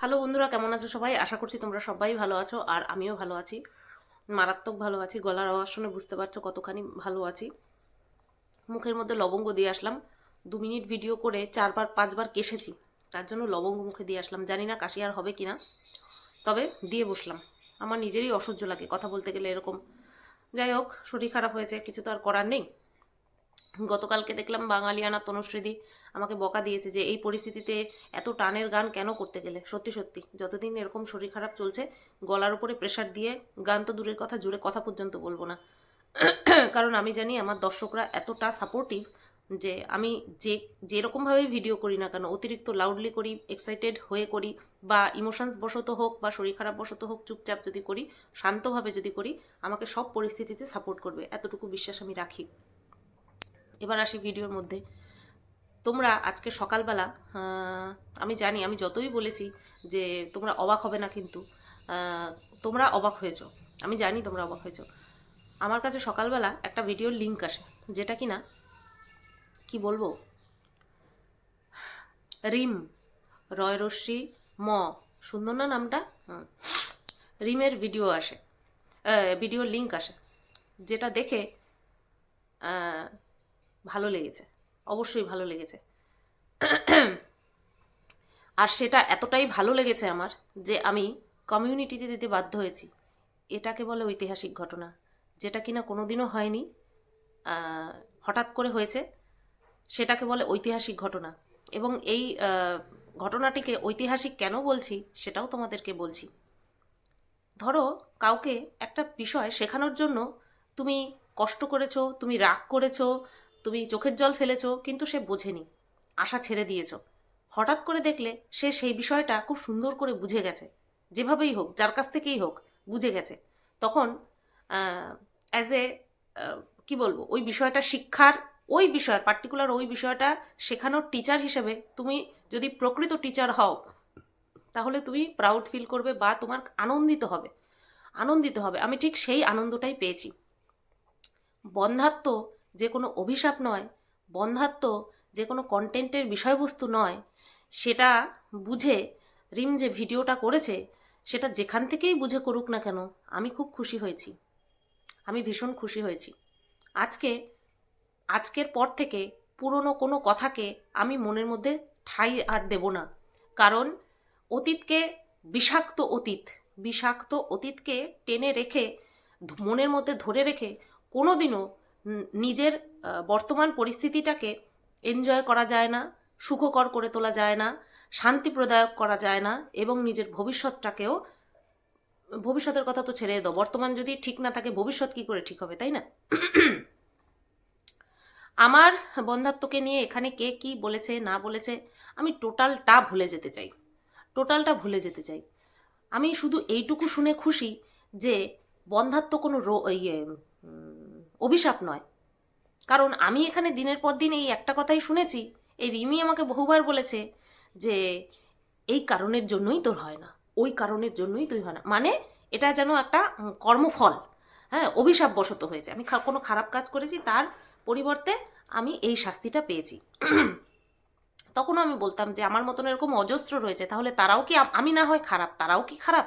Hello বন্ধুরা, কেমন আছো সবাই? আশা করছি তোমরা সবাই ভালো আছো, আর আমিও ভালো আছি। মারাত্মক ভালো আছি, গলার আওয়াজ শুনে বুঝতে পারছ কতখানি ভালো আছি। মুখের মধ্যে লবঙ্গ দিয়ে আসলাম। দু মিনিট ভিডিও করে চারবার, পাঁচবার কেসেছি। তার জন্য লবঙ্গ মুখে দিয়ে আসলাম। জানি না কাশি আর হবে কিনা। তবে দিয়ে বসলাম। আমার নিজেরই অসহ্য লাগে কথা বলতে গেলে এরকম। যাই হোক, শরীর খারাপ হয়েছে, কিছু তো আর করার নেই। গতকালকে দেখলাম বাঙালিয়ানা তনুশ্রীদি আমাকে বকা দিয়েছে যে, এই পরিস্থিতিতে এত টানের গান কেন করতে গেলে? সত্যি সত্যি। যতদিন এরকম শরীর খারাপ চলছে, গলার উপরে প্রেশার দিয়ে গান তো দূরের কথা জুড়ে কথা পর্যন্ত বলব না। কারণ আমি জানি আমার দর্শকরা এতটা সাপোর্টিভ যে, আমি যে যেরকমভাবেই ভিডিও করি না কেন, অতিরিক্ত লাউডলি করি এক্সাইটেড হয়ে করি, বা ইমোশনস বশত হোক, বা শরীর খারাপ বশত হোক, চুপচাপ যদি করি, শান্তভাবে যদি করি, আমাকে সব পরিস্থিতিতে সাপোর্ট করবে। এতটুকু বিশ্বাস আমি রাখি। এবার আসি ভিডিওর মধ্যে। তোমরা আজকে সকালবেলা আমি জানি, আমি যতই বলেছি যে তোমরা অবাক হবে না কিন্তু তোমরা অবাক হয়েছো। আমি জানি তোমরা অবাক হয়েছো। আমার কাছে সকালবেলা একটা ভিডিওর লিঙ্ক আসে, যেটা কি না কি বলব? রিম রয়রশ্মি ম, সুন্দর না নামটা? রিমের ভিডিও আসে ভিডিওর লিঙ্ক আসে, যেটা দেখে ভালো লেগেছে। অবশ্যই ভালো লেগেছে। আর সেটা এতটাই ভালো লেগেছে আমার যে আমি কমিউনিটিতে দিতে বাধ্য হয়েছি। এটাকে বলে ঐতিহাসিক ঘটনা, যেটা কিনা কোনোদিনও হয়নি হঠাৎ করে হয়েছে সেটাকে বলে ঐতিহাসিক ঘটনা। এবং এই ঘটনাটিকে ঐতিহাসিক কেন বলছি, সেটাও তোমাদেরকে বলছি। ধরো, কাউকে একটা বিষয় শেখানোর জন্য তুমি কষ্ট করেছ, তুমি রাগ করেছ তুমি চোখের জল ফেলেছো, কিন্তু সে বোঝেনি। আশা ছেড়ে দিয়েছ। হঠাৎ করে দেখলে সে সেই বিষয়টা খুব সুন্দর করে বুঝে গেছে। যেভাবেই হোক, যার কাছ থেকেই হোক, বুঝে গেছে। তখন অ্যাজ এ কি বলব, ওই বিষয়টা শিক্ষার, ওই বিষয় পার্টিকুলার ওই বিষয়টা শেখানোর টিচার হিসেবে তুমি যদি প্রকৃত টিচার হও, তাহলে তুমি প্রাউড ফিল করবে বা তোমার আনন্দিত হবে। আনন্দিত হবে। আমি ঠিক সেই আনন্দটাই পেয়েছি। বন্ধাত্ম যে কোনো অভিশাপ নয়, বন্ধাত্ম যে কোনো কন্টেন্টের বিষয়বস্তু নয়, সেটা বুঝে, রিম যে ভিডিওটা করেছে, সেটা যেখান থেকেই বুঝে করুক না কেন, আমি খুব খুশি হয়েছি। আমি ভীষণ খুশি হয়েছি। আজকে, আজকের পর থেকে পুরনো কোনো কথাকে আমি মনের মধ্যে ঠাই আর দেব না। কারণ, অতীতকে বিষাক্ত অতীত, বিষাক্ত অতীতকে টেনে রেখে, মনের মধ্যে ধরে রেখে কোনোদিনও ন- নিজের বর্তমান পরিস্থিতিটাকে এনজয় করা যায় না, সুখকর করে তোলা যায় না, শান্তি প্রদায়ক করা যায় না, এবং নিজের ভবিষ্যৎটাকেও, ভবিষ্যতের কথা তো ছেড়ে দাও। বর্তমান যদি ঠিক না থাকে, ভবিষ্যৎ কি করে ঠিক হবে, তাই না? আমার বন্ধাত্মকে নিয়ে এখানে কে কি বলেছে, না বলেছে, আমি টোটালটা ভুলে যেতে চাই। টোটালটা ভুলে যেতে চাই। আমি শুধু এইটুকু শুনে খুশি যে বন্ধাত্ম কোনো রো ইয়ে অভিশাপ নয়। কারণ আমি এখানে দিনের পর দিন এই একটা কথাই শুনেছি, এই রিমি আমাকে বহুবার বলেছে যে, এই কারণের জন্যই তোর হয় না, ওই কারণের জন্যই তুই হয় না। মানে এটা যেন একটা কর্মফল হ্যাঁ অভিশাপ বশত হয়েছে। আমি কোনো খারাপ কাজ করেছি, তার পরিবর্তে আমি এই শাস্তিটা পেয়েছি। তখনও আমি বলতাম যে, আমার মতন এরকম অজস্র রয়েছে, তাহলে তারাও কি আমি না হয় খারাপ, তারাও কি খারাপ?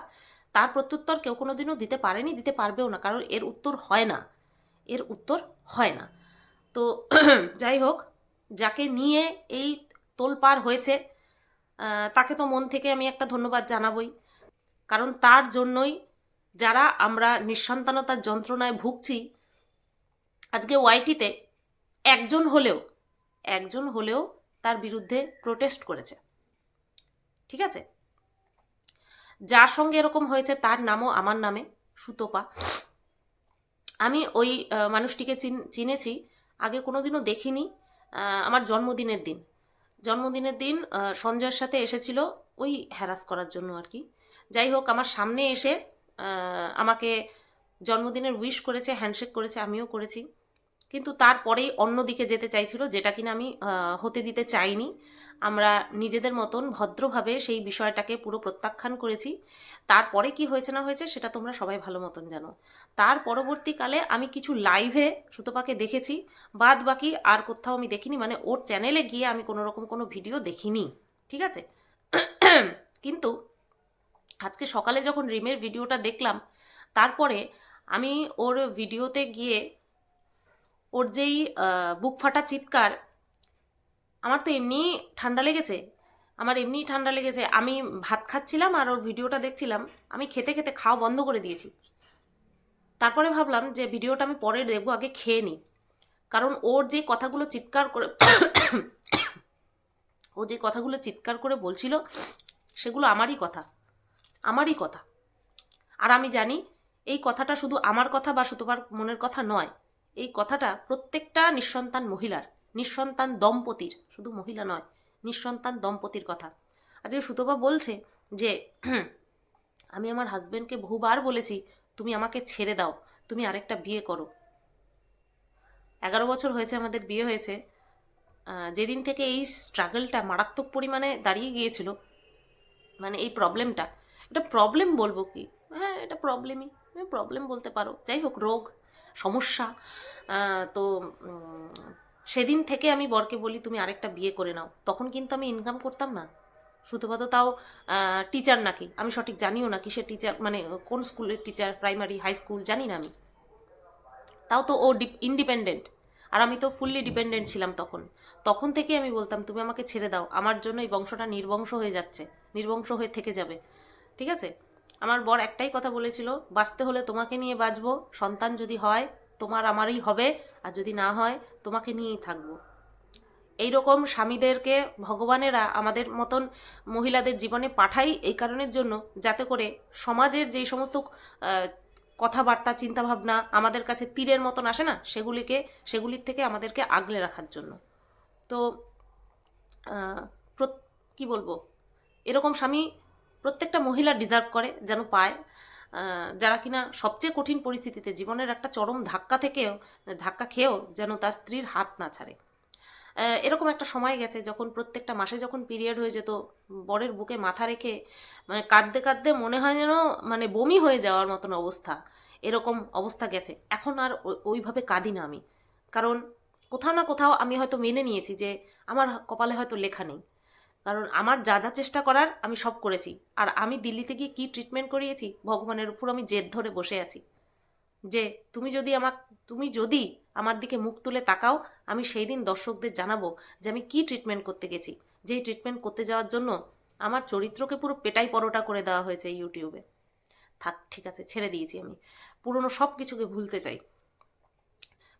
তার প্রত্যুত্তর কেউ কোনোদিনও দিতে পারেনি, দিতে পারবেও না, কারণ এর উত্তর হয় না। এর উত্তর হয় না। তো যাই হোক, যাকে নিয়ে এই তোলপার হয়েছে তাকে তো মন থেকে আমি একটা ধন্যবাদ জানাবই। কারণ তার জন্যই যারা আমরা নিঃসন্তানতার যন্ত্রণায় ভুগছি, আজকে ওয়াইটিতে একজন হলেও একজন হলেও তার বিরুদ্ধে প্রোটেস্ট করেছে। ঠিক আছে? যার সঙ্গে এরকম হয়েছে, তার নামও আমার নামে, সুতপা। আমি ওই মানুষটিকে চিন- চিনেছি, আগে কোনোদিনও দেখিনি আমার জন্মদিনের দিন। জন্মদিনের দিন সঞ্জয়ের সাথে এসেছিল, ওই হ্যারাস করার জন্য আর কি যাই হোক, আমার সামনে এসে আমাকে জন্মদিনের উইশ করেছে হ্যান্ডশেক করেছে, আমিও করেছি। কিন্তু তারপরেই অন্যদিকে যেতে চাইছিল, যেটা কিনা আমি হতে দিতে চাইনি। আমরা নিজেদের মতন ভদ্রভাবে সেই বিষয়টাকে পুরো প্রত্যাখ্যান করেছি। তারপরে কি হয়েছে না হয়েছে সেটা তোমরা সবাই ভালো মতন জানো। তার পরবর্তীকালে আমি কিছু লাইভে সুতপাকে দেখেছি, বাদ বাকি আর কোথাও আমি দেখিনি মানে ওর চ্যানেলে গিয়ে আমি কোনো রকম কোনো ভিডিও দেখিনি, ঠিক আছে? কিন্তু আজকে সকালে যখন রিমের ভিডিওটা দেখলাম, তারপরে আমি ওর ভিডিওতে গিয়ে ওর যেই বুক ফাটা চিৎকার, আমার তো এমনি ঠান্ডা লেগেছে। আমার এমনি ঠান্ডা লেগেছে। আমি ভাত খাচ্ছিলাম আর ওর ভিডিওটা দেখছিলাম। আমি খেতে খেতে খাওয়া বন্ধ করে দিয়েছি। তারপরে ভাবলাম যে ভিডিওটা আমি পরে দেখব, আগে খেয়ে নিই। কারণ ওর যে কথাগুলো চিৎকার করে, ও যে কথাগুলো চিৎকার করে বলছিল, সেগুলো আমারই কথা। আমারই কথা। আর আমি জানি, এই কথাটা শুধু আমার কথা বা সুতোবার মনের কথা নয়। এই কথাটা প্রত্যেকটা নিঃসন্তান মহিলার, নিঃসন্তান দম্পতির, শুধু মহিলা নয়, নিঃসন্তান দম্পতির কথা। আজকে সুতোবা বলছে যে আমি আমার হাজব্যান্ডকে বহুবার বলেছি, তুমি আমাকে ছেড়ে দাও, তুমি আরেকটা বিয়ে করো। এগারো বছর হয়েছে আমাদের বিয়ে হয়েছে। যেদিন থেকে এই স্ট্রাগলটা মারাত্মক পরিমাণে দাঁড়িয়ে গিয়েছিল মানে এই প্রবলেমটা এটা প্রবলেম বলব কি? হ্যাঁ এটা প্রবলেমই প্রবলেম বলতে পারো। যাই হোক, রোগ সমস্যা। তো সেদিন থেকে আমি বরকে বলি, তুমি আরেকটা বিয়ে করে নাও। তখন কিন্তু আমি ইনকাম করতাম না। সুতপাত তাও টিচার নাকি। আমি সঠিক জানিও না কিসের টিচার মানে কোন স্কুলের টিচার প্রাইমারি হাই স্কুল জানি না আমি। তাও তো ও ইন্ডিপেন্ডেন্ট আর আমি তো ফুললি ডিপেন্ডেন্ট ছিলাম তখন। তখন থেকে আমি বলতাম, তুমি আমাকে ছেড়ে দাও। আমার জন্য এই বংশটা নির্বংশ হয়ে যাচ্ছে। নির্বংশ হয়ে থেকে যাবে। ঠিক আছে? আমার বর একটাই কথা বলেছিল, বাঁচতে হলে তোমাকে নিয়ে বাঁচবো, সন্তান যদি হয়, তোমার আমারই হবে, আর যদি না হয়, তোমাকে নিয়েই থাকব। এইরকম স্বামীদেরকে ভগবানেরা আমাদের মতন মহিলাদের জীবনে পাঠাই এই কারণের জন্য যাতে করে সমাজের যেই সমস্ত কথাবার্তা, চিন্তাভাবনা আমাদের কাছে তীরের মতন আসে না, সেগুলিকে, সেগুলির থেকে আমাদেরকে আগলে রাখার জন্য। তো কি বলব? এরকম স্বামী প্রত্যেকটা মহিলা ডিজার্ভ করে যেন পায়। যারা কিনা সবচেয়ে কঠিন পরিস্থিতিতে জীবনের একটা চরম ধাক্কা থেকেও, ধাক্কা খেয়েও যেন তার স্ত্রীর হাত না ছাড়ে। এরকম একটা সময় গেছে যখন প্রত্যেকটা মাসে যখন পিরিয়ড হয়ে যেত, বরের বুকে মাথা রেখে মানে কাঁদতে কাঁদতে মনে হয় যেন মানে বমি হয়ে যাওয়ার মতন অবস্থা, এরকম অবস্থা গেছে। এখন আর ওই- ওইভাবে কাঁদি না আমি। কারণ কোথাও না কোথাও আমি হয়তো মেনে নিয়েছি যে আমার কপালে হয়তো লেখা নেই। কারণ আমার যা যা চেষ্টা করার আমি সব করেছি। আর আমি দিল্লিতে গিয়ে কী ট্রিটমেন্ট করিয়েছি, ভগবানের উপর আমি জেদ ধরে বসে আছি। যে তুমি যদি আমার তুমি যদি আমার দিকে মুখ তুলে তাকাও, আমি সেই দিন দর্শকদের জানাব যে আমি কি ট্রিটমেন্ট করতে গেছি। যেই ট্রিটমেন্ট করতে যাওয়ার জন্য আমার চরিত্রকে পুরো পেটাই পরোটা করে দেওয়া হয়েছে ইউটিউবে। থাক, ঠিক আছে, ছেড়ে দিয়েছি আমি। পুরনো সব কিছুকে ভুলতে চাই।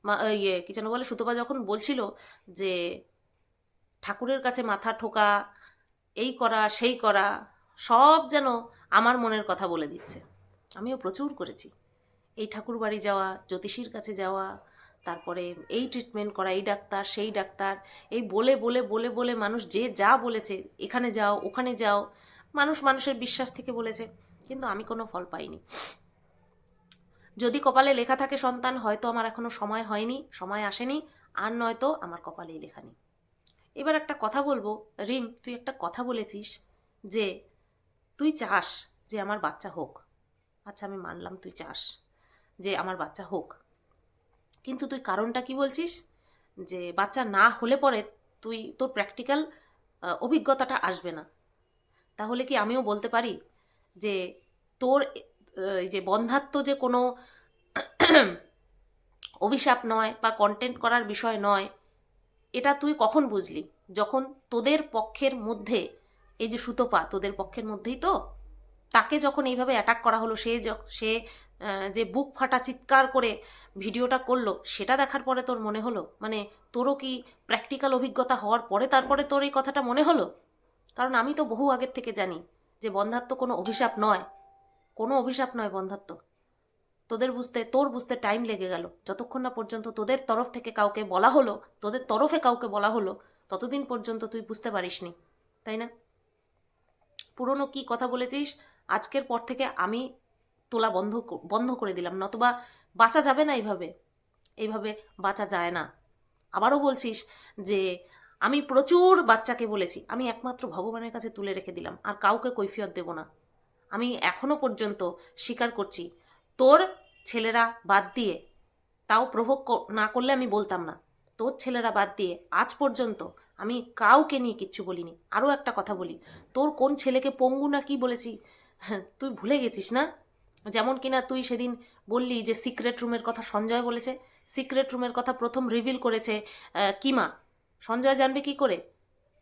মা ইয়ে কি যেন বলে, সুতপা যখন বলছিল যে ঠাকুরের কাছে মাথা ঠোকা, এই করা, সেই করা, সব যেন আমার মনের কথা বলে দিচ্ছে। আমিও প্রচুর করেছি। এই ঠাকুর বাড়ি যাওয়া, জ্যোতিষীর কাছে যাওয়া, তারপরে এই ট্রিটমেন্ট করা, এই ডাক্তার, সেই ডাক্তার, এই বলে বলে বলে বলে মানুষ যে যা বলেছে, এখানে যাও, ওখানে যাও, মানুষ মানুষের বিশ্বাস থেকে বলেছে, কিন্তু আমি কোনো ফল পাইনি। যদি কপালে লেখা থাকে সন্তান, হয়তো আমার এখনও সময় হয়নি, সময় আসেনি, আর নয়তো আমার কপালেই লেখা নেই। এবার একটা কথা বলব। রিম, তুই একটা কথা বলেছিস যে তুই চাস যে আমার বাচ্চা হোক। আচ্ছা আমি মানলাম তুই চাস যে আমার বাচ্চা হোক। কিন্তু তুই কারণটা কি বলছিস? যে বাচ্চা না হলে পরে তুই, তোর প্র্যাকটিক্যাল অভিজ্ঞতাটা আসবে না। তাহলে কি আমিও বলতে পারি যে তোর এই যে বন্ধাত্ম যে কোনো অভিশাপ নয় বা কন্টেন্ট করার বিষয় নয় এটা তুই কখন বুঝলি? যখন তোদের পক্ষের মধ্যে, এই যে সুতপা, তোদের পক্ষের মধ্যেই তো, তাকে যখন এইভাবে অ্যাটাক করা হলো, সে সে যে বুক ফাটা চিৎকার করে ভিডিওটা করল, সেটা দেখার পরে তোর মনে হলো? মানে তোরও কি প্র্যাকটিক্যাল অভিজ্ঞতা হওয়ার পরে তারপরে তোর এই কথাটা মনে হলো? কারণ আমি তো বহু আগের থেকে জানি যে বন্ধাত্ম কোনো অভিশাপ নয়। কোনো অভিশাপ নয় বন্ধাত্ম। তোদের বুঝতে, তোর বুঝতে টাইম লেগে গেল। যতক্ষণ না পর্যন্ত তোদের তরফ থেকে কাউকে বলা হলো, তোদের তরফে কাউকে বলা হলো, ততদিন পর্যন্ত তুই বুঝতে পারিসনি, তাই না? পুরনো কি কথা বলেছিস? আজকের পর থেকে আমি তোলা বন্ধ বন্ধ করে দিলাম, নতুবা বাঁচা যাবে না এইভাবে। এইভাবে বাঁচা যায় না। আবারও বলছিস যে, আমি প্রচুর বাচ্চাকে বলেছি, আমি একমাত্র ভগবানের কাছে তুলে রেখে দিলাম, আর কাউকে কৈফিয়ত দেব না। আমি এখনও পর্যন্ত স্বীকার করছি, তোর ছেলেরা বাদ দিয়ে, তাও প্রভোগ না করলে আমি বলতাম না। তোর ছেলেরা বাদ দিয়ে, আজ পর্যন্ত আমি কাউকে নিয়ে কিচ্ছু বলিনি। আরও একটা কথা বলি, তোর কোন ছেলেকে পঙ্গু না কি বলেছি? তুই ভুলে গেছিস না? যেমন কিনা তুই সেদিন বললি যে সিক্রেট রুমের কথা সঞ্জয় বলেছে। সিক্রেট রুমের কথা প্রথম রিভিল করেছে কিমা। সঞ্জয় জানবে কি করে?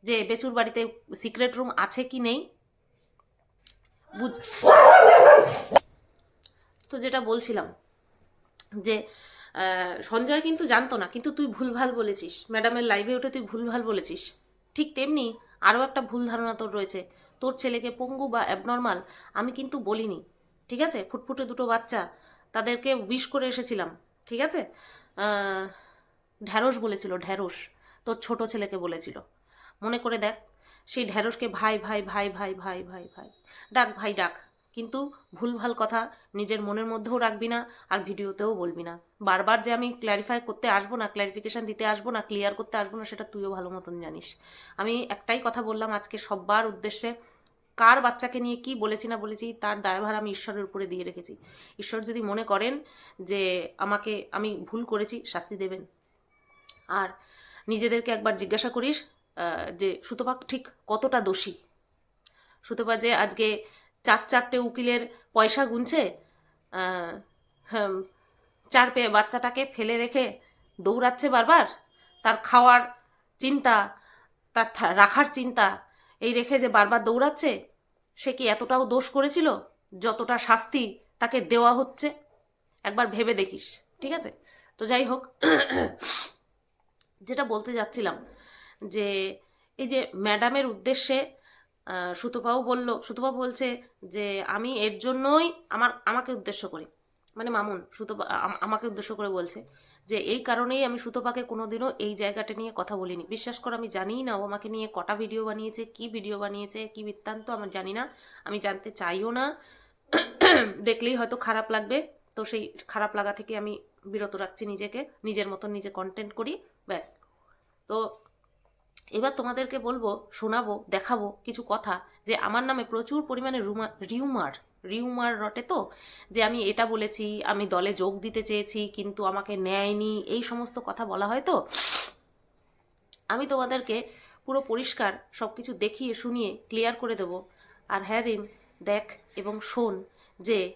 যে বেচুর বাড়িতে সিক্রেট রুম আছে কি নেই? বুঝ তো যেটা বলছিলাম যে সঞ্জয় কিন্তু জানতো না, কিন্তু তুই ভুলভাল বলেছিস। ম্যাডামের লাইভে উঠে তুই ভুলভাল বলেছিস। ঠিক তেমনি আরও একটা ভুল ধারণা তোর রয়েছে। তোর ছেলেকে পঙ্গু বা অ্যাবনর্মাল আমি কিন্তু বলিনি, ঠিক আছে? ফুটফুটে দুটো বাচ্চা, তাদেরকে উইশ করে এসেছিলাম, ঠিক আছে? ঢ্যাঁড়স বলেছিল, ঢ্যাঁড়স। তোর ছোট ছেলেকে বলেছিল। মনে করে দেখ, সেই ঢ্যাঁড়সকে ভাই ভাই ভাই ভাই ভাই ভাই ভাই। ডাক ভাই, ডাক। কিন্তু ভুলভাল কথা নিজের মনের মধ্যেও রাখবি না আর ভিডিওতেও বলবি না। বারবার যে আমি ক্ল্যারিফাই করতে আসব না ক্ল্যারিফিকেশন দিতে আসব না ক্লিয়ার করতে আসব না, সেটা তুইও ভালো মতন জানিস। আমি একটাই কথা বললাম আজকে সব্বার উদ্দেশ্যে, কার বাচ্চাকে নিয়ে কি বলেছি না বলেছি, তার দায়ভার আমি ঈশ্বরের উপরে দিয়ে রেখেছি। ঈশ্বর যদি মনে করেন যে আমাকে আমি ভুল করেছি, শাস্তি দেবেন। আর নিজেদেরকে একবার জিজ্ঞাসা করিস যে সুতপাক ঠিক কতটা দোষী? সুতপা যে আজকে চার চারটে উকিলের পয়সা গুনছে চার পেয়ে বাচ্চাটাকে ফেলে রেখে দৌড়াচ্ছে বারবার, তার খাওয়ার চিন্তা, তার রাখার চিন্তা, এই রেখে যে বারবার দৌড়াচ্ছে, সে কি এতটাও দোষ করেছিল? যতটা শাস্তি তাকে দেওয়া হচ্ছে? একবার ভেবে দেখিস, ঠিক আছে? তো যাই হোক, যেটা বলতে যাচ্ছিলাম, যে এই যে ম্যাডামের উদ্দেশ্যে সুতপাও বলল, সুতপা বলছে যে, আমি এর জন্যই আমার, আমাকে উদ্দেশ্য করে। মানে মামুন, সুতপা আমাকে উদ্দেশ্য করে বলছে যে, এই কারণেই আমি সুতপাকে কোনোদিনও এই জায়গাটা নিয়ে কথা বলিনি। বিশ্বাস কর, আমি জানিই না, ও আমাকে নিয়ে কটা ভিডিও বানিয়েছে, কি ভিডিও বানিয়েছে, কি বৃত্তান্ত আমার জানি না। আমি জানতে চাইও না। দেখলেই হয়তো খারাপ লাগবে। তো সেই খারাপ লাগা থেকে আমি বিরত রাখছি নিজেকে, নিজের মতন নিজে কন্টেন্ট করি, ব্যাস। তো এবার তোমাদেরকে বলব, শোনাবো, দেখাবো কিছু কথা যে আমার নামে প্রচুর পরিমাণে রুমা, রিউমার রিউমার রটে তো? যে আমি এটা বলেছি, আমি দলে যোগ দিতে চেয়েছি, কিন্তু আমাকে নেয়নি, এই সমস্ত কথা বলা হয় তো? আমি তোমাদেরকে পুরো পরিষ্কার সব কিছু দেখিয়ে, শুনিয়ে ক্লিয়ার করে দেবো। আর হ্যাঁ রিন দেখ এবং শোন যে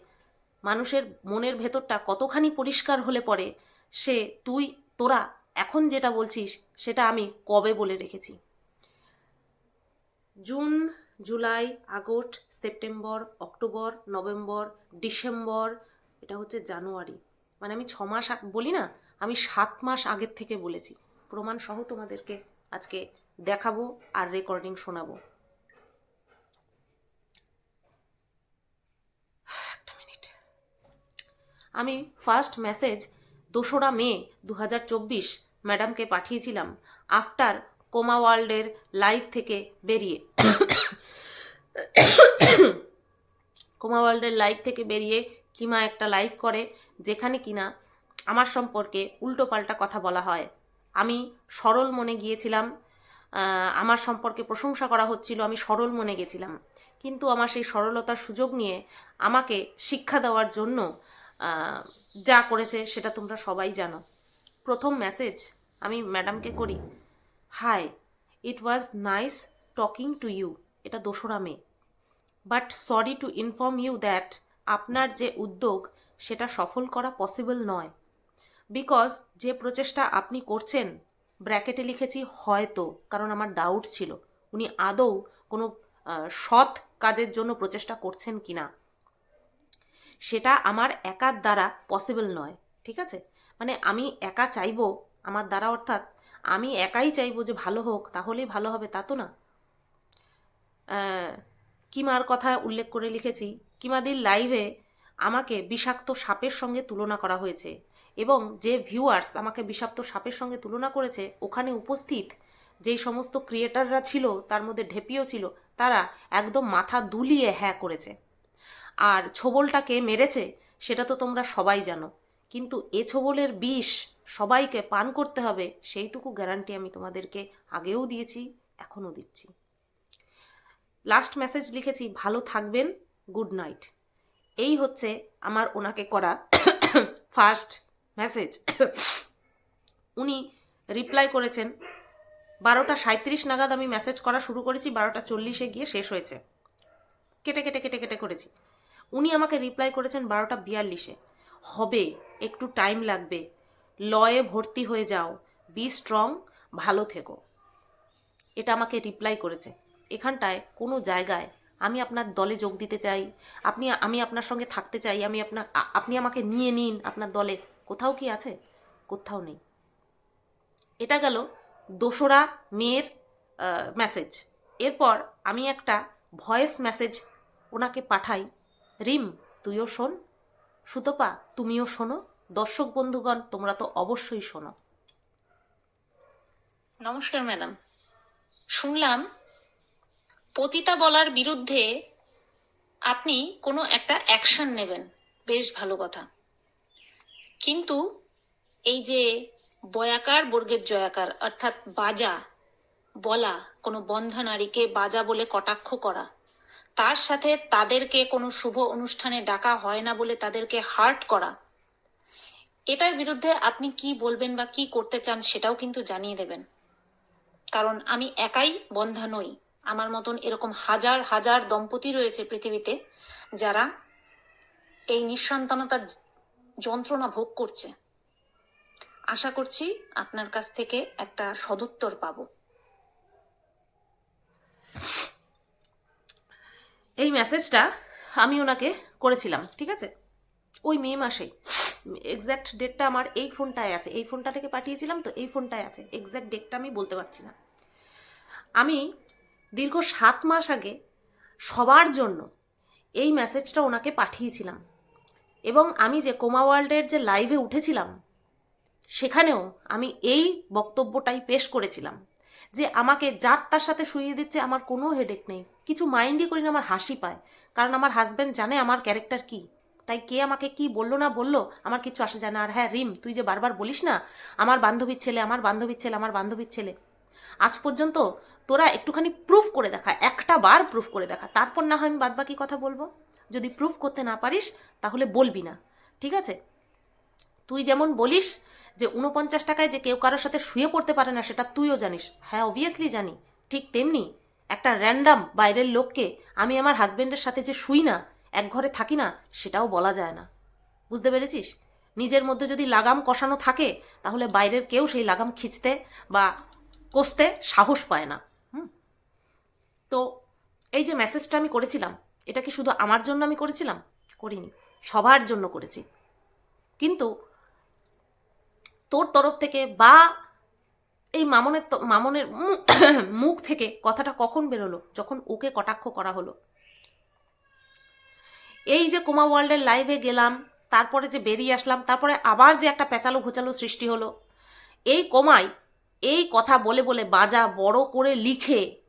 মানুষের মনের ভেতরটা কতখানি পরিষ্কার হলে পরে সে, তুই, তোরা এখন যেটা বলছিস, সেটা আমি কবে বলে রেখেছি? June, July, August, September, October, November, December, এটা হচ্ছে জানুয়ারি। মানে আমি ছ মাস বলি না, আমি সাত মাস আগের থেকে বলেছি। প্রমাণ সহ তোমাদেরকে আজকে দেখাবো আর রেকর্ডিং শোনাবো। আমি ফার্স্ট মেসেজ দোসরা মে দু হাজার চব্বিশ ম্যাডামকে পাঠিয়েছিলাম আফটার কোমা ওয়ার্ল্ডের লাইভ থেকে বেরিয়ে। কোমা ওয়ার্ল্ডের লাইভ থেকে বেরিয়ে কিমা একটা লাইভ করে যেখানে কিনা আমার সম্পর্কে উল্টোপাল্টা কথা বলা হয়। আমি সরল মনে গিয়েছিলাম আমার সম্পর্কে প্রশংসা করা হচ্ছিল, আমি সরল মনে গেছিলাম। কিন্তু আমার সেই সরলতার সুযোগ নিয়ে আমাকে শিক্ষা দেওয়ার জন্য যা করেছে সেটা তোমরা সবাই জানো। প্রথম মেসেজ আমি ম্যাডামকে করি hi it was nice talking to you এটা দোসরা May. But sorry to inform you that আপনার যে উদ্যোগ, সেটা সফল করা পসিবল নয়। বিকজ যে প্রচেষ্টা আপনি করছেন ব্র্যাকেটে লিখেছি হয়তো, কারণ আমার ডাউট ছিল। উনি আদৌ কোনো সৎ কাজের জন্য প্রচেষ্টা করছেন কি না সেটা আমার একার দ্বারা পসিবল নয়, ঠিক আছে? মানে আমি একা চাইব আমার দ্বারা, অর্থাৎ আমি একাই চাইব যে ভালো হোক, তাহলেই ভালো হবে, তা তো না। কিমার কথা উল্লেখ করে লিখেছি, কিমাদির লাইভে আমাকে বিষাক্ত সাপের সঙ্গে তুলনা করা হয়েছে এবং যে ভিউয়ার্স আমাকে বিষাক্ত সাপের সঙ্গে তুলনা করেছে, ওখানে উপস্থিত যেই সমস্ত ক্রিয়েটাররা ছিল, তার মধ্যে ঢেপিও ছিল, তারা একদম মাথা দুলিয়ে হ্যাঁ করেছে। আর ছোবলটাকে মেরেছে, সেটা তো তোমরা সবাই জানো। কিন্তু এ ছোবলের বিষ সবাইকে পান করতে হবে, সেইটুকু গ্যারান্টি আমি তোমাদেরকে আগেও দিয়েছি, এখনও দিচ্ছি। লাস্ট মেসেজ লিখেছি, ভালো থাকবেন গুড নাইট এই হচ্ছে আমার ওনাকে করা ফার্স্ট মেসেজ উনি রিপ্লাই করেছেন, বারোটা সাঁত্রিশ নাগাদ আমি মেসেজ করা শুরু করেছি, বারোটা চল্লিশে গিয়ে শেষ হয়েছে। কেটে কেটে কেটে কেটে করেছি। উনি আমাকে রিপ্লাই করেছেন বারোটা বিয়াল্লিশে। হবে, একটু টাইম লাগবে। লয়ে ভর্তি হয়ে যাও। বি স্ট্রং ভালো থেকো। এটা আমাকে রিপ্লাই করেছে। এখানটায় কোনো জায়গায় আমি আপনার দলে যোগ দিতে চাই, আপনি, আমি আপনার সঙ্গে থাকতে চাই, আমি আপনার আপনি আমাকে নিয়ে নিন আপনার দলে। কোথাও কি আছে? কোথাও নেই। এটা গেল দোসরা মেয়ের মেসেজ এরপর আমি একটা ভয়েস মেসেজ ওনাকে পাঠাই। রিম, তুইও শোন। সুতপা, তুমিও শোনো। দর্শক বন্ধুগণ, তোমরা তো অবশ্যই শোনো। নমস্কার, ম্যাডাম। শুনলাম পতিতা বলার বিরুদ্ধে আপনি কোনো একটা অ্যাকশন নেবেন। বেশ ভালো কথা। কিন্তু এই যে বয়াকার, বর্গের জয়াকার, অর্থাৎ বাজা বলা, কোনো বন্ধা নারীকে বাজা বলে কটাক্ষ করা তার সাথে তাদেরকে কোনো শুভ অনুষ্ঠানে ডাকা হয় না বলে তাদেরকে হার্ট করা। এটার বিরুদ্ধে আপনি কি বলবেন বা কি করতে চান সেটাও কিন্তু জানিয়ে দেবেন। কারণ আমি একাই বন্ধা নই। আমার মতন এরকম হাজার হাজার দম্পতি রয়েছে পৃথিবীতে যারা এই নিঃসন্তানতার যন্ত্রণা ভোগ করছে। আশা করছি আপনার কাছ থেকে একটা সদুত্তর পাবো। এই মেসেজটা আমি ওনাকে করেছিলাম, ঠিক আছে? ওই মে মাসেই। এক্স্যাক্ট ডেটটা আমার এই ফোনটায় আছে। এই ফোনটা থেকে পাঠিয়েছিলাম তো এই ফোনটায় আছে। এক্স্যাক্ট ডেটটা আমি বলতে পারছি না। আমি দীর্ঘ সাত মাস আগে সবার জন্য এই মেসেজটা ওনাকে পাঠিয়েছিলাম এবং আমি যে কোমা ওয়ার্ল্ডের যে লাইভে উঠেছিলাম, সেখানেও আমি এই বক্তব্যটাই পেশ করেছিলাম। যে আমাকে যার তার সাথে শুইয়ে দিচ্ছে, আমার কোনো হেডেক নেই। কিছু মাইন্ডই করি না আমার হাসি পায়। কারণ আমার হাজব্যান্ড জানে আমার ক্যারেক্টার কি। তাই কে আমাকে কি বলল না বলল, আমার কিছু আসে যায় না। আর হ্যাঁ রিম, তুই যে বারবার বলিস না, আমার বান্ধবীর ছেলে, আমার বান্ধবীর ছেলে, আমার বান্ধবীর ছেলে। আজ পর্যন্ত তোরা একটুখানি প্রুফ করে দেখা, একটা বার প্রুফ করে দেখা। তারপর না হয় আমি বাদবাকি কথা বলব। যদি প্রুফ করতে না পারিস, তাহলে বলবি না। ঠিক আছে? তুই যেমন বলিস যে উনপঞ্চাশ টাকায় যে কেউ কারোর সাথে শুয়ে পড়তে পারে না, সেটা তুইও জানিস। হ্যাঁ অবভিয়াসলি জানি। ঠিক তেমনি একটা র্যান্ডাম বাইরের লোককে আমি আমার হাজবেন্ডের সাথে যে শুই না, এক ঘরে থাকি না, সেটাও বলা যায় না। বুঝতে পেরেছিস? নিজের মধ্যে যদি লাগাম কষানো থাকে, তাহলে বাইরের কেউ সেই লাগাম খিঁচতে বা কষতে সাহস পায় না। তো এই যে মেসেজটা আমি করেছিলাম, এটা কি শুধু আমার জন্য আমি করেছিলাম? করিনি, সবার জন্য করেছি। কিন্তু তোর তরফ থেকে বা এই মামনের মামনের মুখ থেকে কথাটা কখন বেরোলো? যখন ওকে কটাক্ষ করা হলো। এই যে কোমা ওয়ার্ল্ডের লাইভে গেলাম, তারপরে যে বেরিয়ে আসলাম, তারপরে আবার যে একটা পেঁচালো ঘোচালো সৃষ্টি হলো, এই কমাই এই কথা বলে বলে বাজা বড় করে লিখে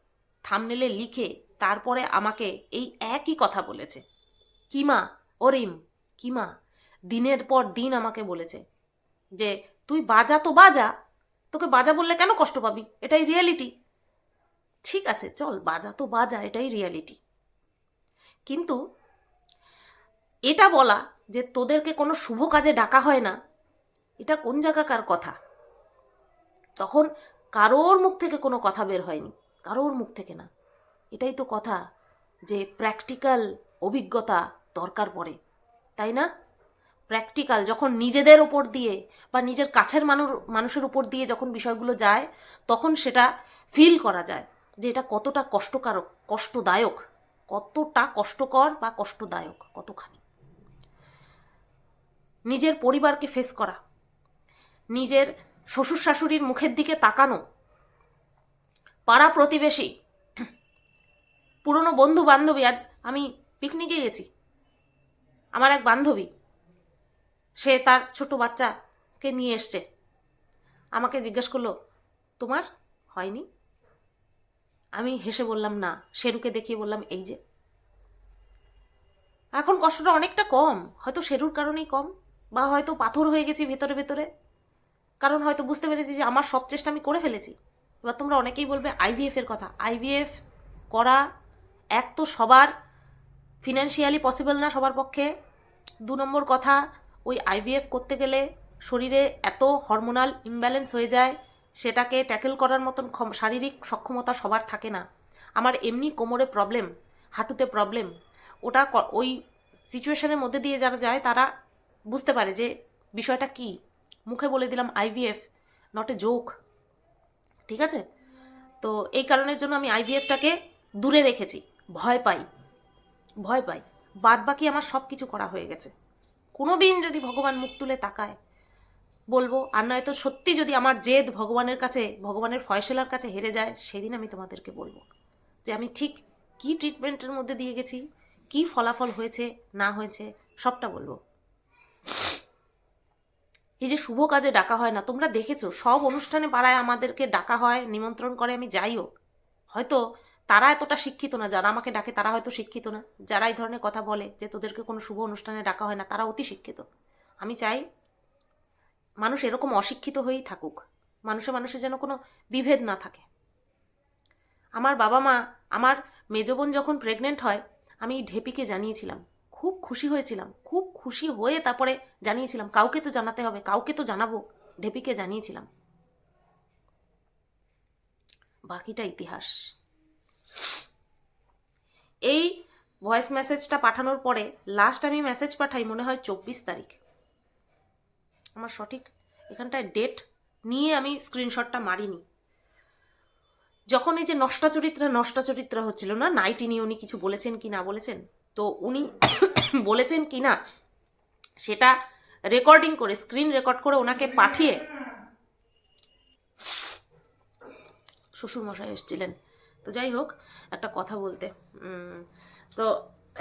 থামনেলে লিখে তারপরে আমাকে এই একই কথা বলেছে। কিমা, ওরিম, কিমা, দিনের পর দিন আমাকে বলেছে যে তুই বাজা তো বাজা, তোকে বাজা বললে কেন কষ্ট পাবি? এটাই রিয়ালিটি ঠিক আছে, চল, বাজা তো বাজা, এটাই রিয়ালিটি কিন্তু এটা বলা যে তোদেরকে কোনো শুভ কাজে ডাকা হয় না, এটা কোন জায়গাকার কথা? তখন কারোর মুখ থেকে কোনো কথা বের হয়নি, কারোর মুখ থেকে না। এটাই তো কথা যে প্র্যাকটিক্যাল অভিজ্ঞতা দরকার পড়ে, তাই না? প্র্যাকটিক্যাল যখন নিজেদের ওপর দিয়ে বা নিজের কাছের মানুষ মানুষের উপর দিয়ে যখন বিষয়গুলো যায়, তখন সেটা ফিল করা যায় যে এটা কতটা কষ্টকারক, কষ্টদায়ক, কতটা কষ্টকর বা কষ্টদায়ক, কতখানি। নিজের পরিবারকে ফেস করা, নিজের শ্বশুর শাশুড়ির মুখের দিকে তাকানো, পাড়া প্রতিবেশী, পুরনো বন্ধু বান্ধবী আজ আমি পিকনিকে গেছি, আমার এক বান্ধবী সে তার ছোট বাচ্চাকে নিয়ে এসছে। আমাকে জিজ্ঞেস করল, তোমার হয়নি? আমি হেসে বললাম, না। শেরুকে দেখিয়ে বললাম, এই যে। এখন কষ্টটা অনেকটা কম। হয়তো শেরুর কারণেই কম, বা হয়তো পাথর হয়ে গেছি ভেতরে ভেতরে। কারণ হয়তো বুঝতে পেরেছি যে আমার সব চেষ্টা আমি করে ফেলেছি। এবার তোমরা অনেকেই বলবে আইভিএফ এর কথা। আইভিএফ করা এক তো সবার ফিনান্সিয়ালি পসিবল না সবার পক্ষে। দু নম্বর কথা ওই আইভিএফ করতে গেলে শরীরে এত হরমোনাল ইমব্যালেন্স হয়ে যায়, সেটাকে ট্যাকেল করার মতন শারীরিক সক্ষমতা সবার থাকে না। আমার এমনি কোমরে প্রবলেম হাঁটুতে প্রবলেম ওটা ওই সিচুয়েশনের মধ্যে দিয়ে যারা যায়, তারা বুঝতে পারে যে বিষয়টা কি। মুখে বলে দিলাম আইভিএফ নট এ জোক ঠিক আছে? তো এই কারণের জন্য আমি আইভিএফটাকে দূরে রেখেছি। ভয় পাই ভয় পাই। বাদ বাকি আমার সব কিছু করা হয়ে গেছে। কোনো দিন যদি ভগবান মুখ তুলে তাকায়, বলব, আর নয়তো সত্যি যদি আমার জেদ ভগবানের কাছে, ভগবানের ফয়সলার কাছে হেরে যায়, সেদিন আমি তোমাদেরকে বলব যে আমি ঠিক কি ট্রিটমেন্টের মধ্যে দিয়ে গেছি, কি ফলাফল হয়েছে, না হয়েছে, সবটা বলব। এই যে শুভ কাজে ডাকা হয় না, তোমরা দেখেছ, সব অনুষ্ঠানে পাড়ায় আমাদেরকে ডাকা হয়, নিমন্ত্রণ করে, আমি যাইও। হয়তো তারা এতটা শিক্ষিত না, যারা আমাকে ডাকে তারা হয়তো শিক্ষিত না। যারা এই ধরনের কথা বলে যে তোদেরকে কোনো শুভ অনুষ্ঠানে ডাকা হয় না, তারা অতি শিক্ষিত। আমি চাই মানুষ এরকম অশিক্ষিত হয়েই থাকুক। মানুষে মানুষে যেন কোনো বিভেদ না থাকে। আমার বাবা মা, আমার মেজ বোন যখন প্রেগনেন্ট হয়, আমি ঢেপিকে জানিয়েছিলাম। খুব খুশি হয়েছিলাম। খুব খুশি হয়ে তারপরে জানিয়েছিলাম, কাউকে তো জানাতে হবে, কাউকে তো জানাব। ঢেপিকে জানিয়েছিলাম। বাকিটা ইতিহাস। এই ভয়েস মেসেজটা পাঠানোর পরে লাস্ট আমি মেসেজ পাঠাই মনে হয় চব্বিশ তারিখ। আমার সঠিক এখানটায় ডেট নিয়ে আমি স্ক্রিনশটটা মারিনি। যখন এই যে নষ্টা চরিত্রা নষ্টা চরিত্রা হচ্ছিল না নাইটি নিয়ে উনি কিছু বলেছেন কি না বলেছেন তো উনি বলেছেন কি না সেটা রেকর্ডিং করে স্ক্রিন রেকর্ড করে ওনাকে পাঠিয়ে শ্বশুরমশাই এসেছিলেন। তো যাই হোক, একটা কথা বলতে। তো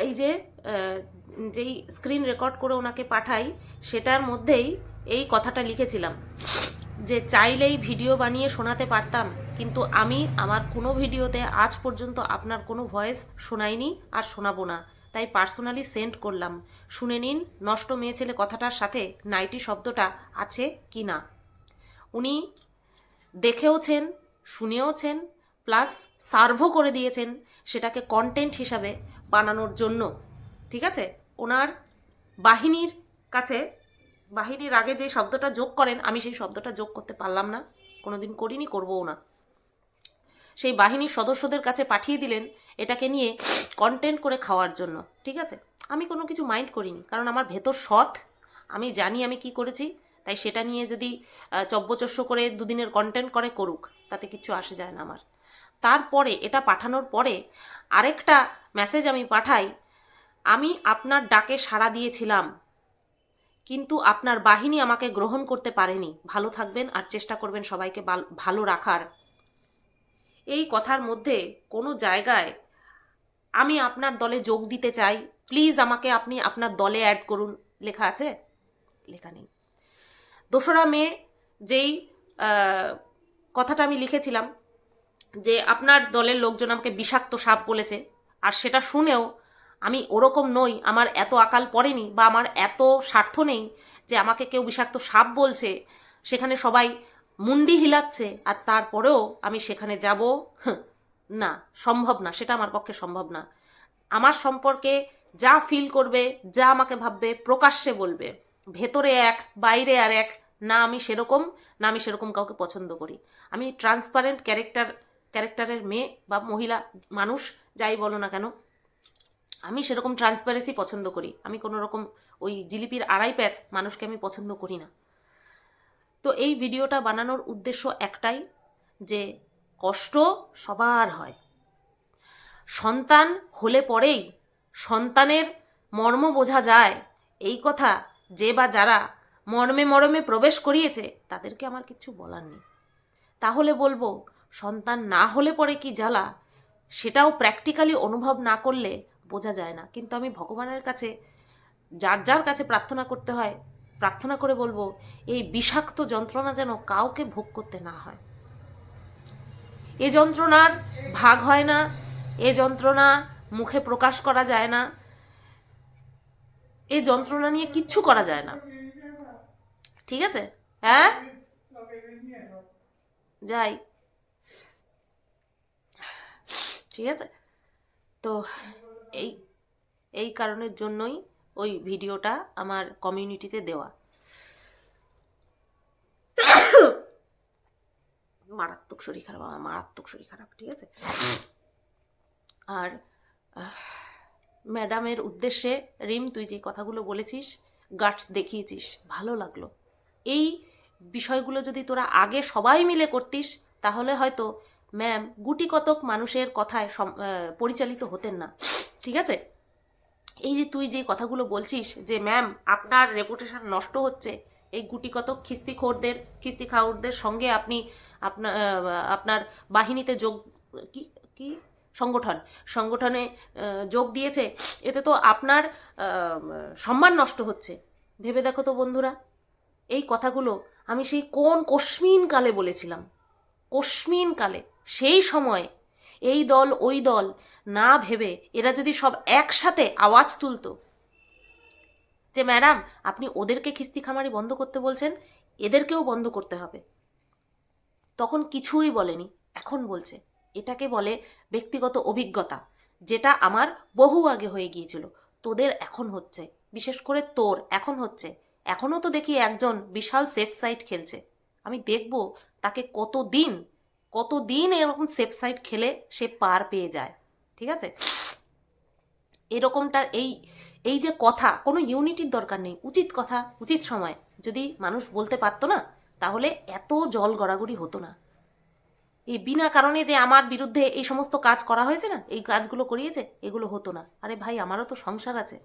এই যে যেই স্ক্রিন রেকর্ড করে ওনাকে পাঠাই, সেটার মধ্যেই এই কথাটা লিখেছিলাম, যে চাইলেই ভিডিও বানিয়ে শোনাতে পারতাম, কিন্তু আমি আমার কোনো ভিডিওতে আজ পর্যন্ত আপনার কোনো ভয়েস শোনাইনি আর শোনাবো না। তাই পার্সোনালি সেন্ড করলাম। শুনে নিন, নষ্ট মেয়ে ছেলে কথাটার সাথে নাইটি শব্দটা আছে কি না উনি দেখেওছেন, শুনেওছেন প্লাস সার্ভও করে দিয়েছেন সেটাকে কন্টেন্ট হিসাবে বানানোর জন্য। ঠিক আছে? ওনার বাহিনীর কাছে, বাহিনীর আগে যে শব্দটা যোগ করেন, আমি সেই শব্দটা যোগ করতে পারলাম না। কোনোদিন করিনি, করবও না। সেই বাহিনীর সদস্যদের কাছে পাঠিয়ে দিলেন এটাকে নিয়ে কন্টেন্ট করে খাওয়ার জন্য। ঠিক আছে? আমি কোনো কিছু মাইন্ড করিনি, কারণ আমার ভেতর সৎ। আমি জানি আমি কি করেছি, তাই সেটা নিয়ে যদি চব্বচস্য করে দুদিনের কন্টেন্ট করে করুক, তাতে কিচ্ছু আসে যায় না আমার। তারপরে এটা পাঠানোর পরে আরেকটা মেসেজ আমি পাঠাই, আমি আপনার ডাকে সাড়া দিয়েছিলাম, কিন্তু আপনার বাহিনী আমাকে গ্রহণ করতে পারেনি। ভালো থাকবেন আর চেষ্টা করবেন সবাইকে ভালো রাখার। এই কথার মধ্যে কোনো জায়গায় আমি আপনার দলে যোগ দিতে চাই। প্লিজ আমাকে আপনি আপনার দলে অ্যাড করুন। লেখা আছে? লেখা নেই। দোসরা মে যেই কথাটা আমি লিখেছিলাম যে আপনার দলের লোকজন আমাকে বিষাক্ত সাপ বলেছে। আর সেটা শুনেও আমি ওরকম নই, আমার এত আকাল পড়েনি বা আমার এত স্বার্থ নেই যে আমাকে কেউ বিষাক্ত সাপ বলছে। সেখানে সবাই মুন্ডি হিলাচ্ছে আর তারপরেও আমি সেখানে যাব। না, সম্ভব না, সেটা আমার পক্ষে সম্ভব না। আমার সম্পর্কে যা ফিল করবে, যা আমাকে ভাববে, প্রকাশ্যে বলবে। ভেতরে এক, বাইরে আর এক, না আমি সেরকম, না আমি সেরকম কাউকে পছন্দ করি। আমি ট্রান্সপারেন্ট ক্যারেক্টার ক্যারেক্টারের মেয়ে বা মহিলা, মানুষ, যাই বলো না কেন, আমি সেরকম ট্রান্সপারেন্সি পছন্দ করি। আমি কোনো রকম ওই জিলিপির আড়াই প্যাচ মানুষকে আমি পছন্দ করি না। তো এই ভিডিওটা বানানোর উদ্দেশ্য একটাই, যে কষ্ট সবার হয়। সন্তান হলে পরেই সন্তানের মর্ম বোঝা যায়। এই কথা যে বা যারা মর্মে মর্মে প্রবেশ করিয়েছে, তাদেরকে আমার কিছু বলার নেই। তাহলে বলব সন্তান না হলে পরে কি জ্বালা? সেটাও প্র্যাকটিক্যালি অনুভব না করলে বোঝা যায় না। কিন্তু আমি ভগবানের কাছে, যার যার কাছে প্রার্থনা করতে হয়, প্রার্থনা করে বলব, এই বিষাক্ত যন্ত্রণা যেন কাউকে ভোগ করতে না হয়। এ যন্ত্রণার ভাগ হয় না, এ যন্ত্রণা মুখে প্রকাশ করা যায় না, এ যন্ত্রণা নিয়ে কিচ্ছু করা যায় না। ঠিক আছে? হ্যাঁ? যাই। ঠিক আছে? তো এই এই কারণের জন্যই ওই ভিডিওটা আমার কমিউনিটিতে দেওয়া। মারাত্মক শরীর খারাপ, আমার মারাত্মক শরীর খারাপ, ঠিক আছে? আর ম্যাডামের উদ্দেশ্যে, রিম, তুই যে কথাগুলো বলেছিস গার্ডস দেখিয়েছিস, ভালো লাগল। এই বিষয়গুলো যদি তোরা আগে সবাই মিলে করতিস, তাহলে হয়তো ম্যাম গুটি কতক মানুষের কথায় পরিচালিত হতেন না। ঠিক আছে? এই যে তুই যে কথাগুলো বলছিস যে ম্যাম আপনার রেপুটেশন নষ্ট হচ্ছে, এই গুটি কতক খিস্তিখোরদের খিস্তি খাউরদের সঙ্গে আপনি আপনার আপনার বাহিনীতে যোগ, কি কি? সংগঠন, সংগঠনে যোগ দিয়েছে, এতে তো আপনার সম্মান নষ্ট হচ্ছে। ভেবে দেখো তো বন্ধুরা, এই কথাগুলো আমি সেই কোন কস্মিন কালে বলেছিলাম? কস্মিন কালে। সেই সময় এই দল ওই দল না ভেবে এরা যদি সব একসাথে আওয়াজ তুলতো। যে ম্যাডাম, আপনি ওদেরকে খিস্তি খামারি বন্ধ করতে বলছেন, এদেরকেও বন্ধ করতে হবে। তখন কিছুই বলেনি, এখন বলছে। এটাকে বলে ব্যক্তিগত অভিজ্ঞতা, যেটা আমার বহু আগে হয়ে গিয়েছিল। তোদের এখন হচ্ছে, বিশেষ করে তোর এখন হচ্ছে। এখনও তো দেখি একজন বিশাল সেফ সাইট খেলছে। আমি দেখব তাকে কতদিন কতদিন এরকম সেফ সাইট খেলে সে পার পেয়ে যায়, ঠিক আছে? এরকমটা এই এই যে কথা, কোনো ইউনিটির দরকার নেই, উচিত কথা, উচিত সময়। যদি মানুষ বলতে পারতো না, তাহলে এত জল গড়াগড়ি হতো না। এই বিনা কারণে যে আমার বিরুদ্ধে এই সমস্ত কাজ করা হয়েছে না, এই কাজগুলো করিয়েছে, এগুলো হতো না। আরে ভাই, আমারও তো সংসার আছে।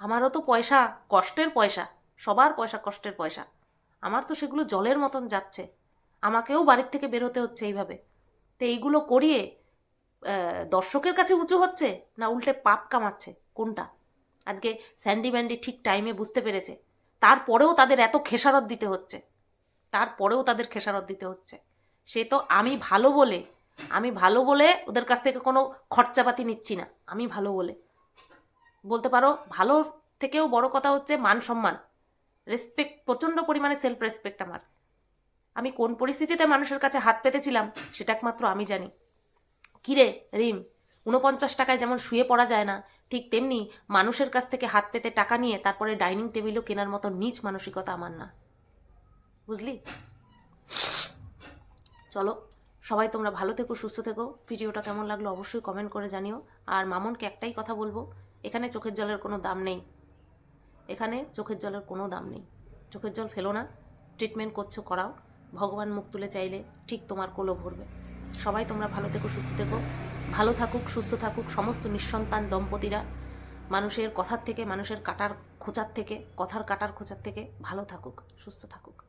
আমারও তো পয়সা, কষ্টের পয়সা, সবার পয়সা, কষ্টের পয়সা। আমার তো সেগুলো জলের মতন যাচ্ছে। আমাকেও বাড়ির থেকে বেরোতে হচ্ছে এইভাবে। তো এইগুলো করিয়ে দর্শকের কাছে উঁচু হচ্ছে না উল্টে পাপ কামাচ্ছে? কোনটা? আজকে স্যান্ডি ম্যান্ডি ঠিক টাইমে বুঝতে পেরেছে। তারপরেও তাদের এত খেসারত দিতে হচ্ছে। তারপরেও তাদের খেসারত দিতে হচ্ছে। সে তো আমি ভালো বলে, আমি ভালো বলে ওদের কাছ থেকে কোনো খরচাপাতি নিচ্ছি না। আমি ভালো বলে। বলতে পারো, ভালো থেকেও বড় কথা হচ্ছে মান সম্মান। রেসপেক্ট প্রচণ্ড পরিমাণে সেলফ রেসপেক্ট আমার। আমি কোন পরিস্থিতিতে মানুষের কাছে হাত পেতেছিলাম সেটা একমাত্র আমি জানি। কিরে, রিম উনপঞ্চাশ টাকায় যেমন শুয়ে পড়া যায় না, ঠিক তেমনি মানুষের কাছ থেকে হাত পেতে টাকা নিয়ে তারপরে ডাইনিং টেবিলও কেনার মতো নিচ মানসিকতা আমার না। বুঝলি? চলো, সবাই তোমরা ভালো থেকো, সুস্থ থেকো। ভিডিওটা কেমন লাগল অবশ্যই কমেন্ট করে জানিও। আর মামনকে একটাই কথা বলব, এখানে চোখের জলের কোনো দাম নেই। এখানে চোখের জলের কোনো দাম নেই। চোখের জল ফেলো না ট্রিটমেন্ট করছ, করাও। ভগবান মুখ তুলে চাইলে ঠিক তোমার কোলো ভরবে। সবাই তোমরা ভালো থেকো, সুস্থ থেকো। ভালো থাকুক, সুস্থ থাকুক, সমস্ত নিঃসন্তান দম্পতিরা। মানুষের কথার থেকে, মানুষের কাটার খোঁচার থেকে, কথার কাটার খোঁচার থেকে ভালো থাকুক, সুস্থ থাকুক।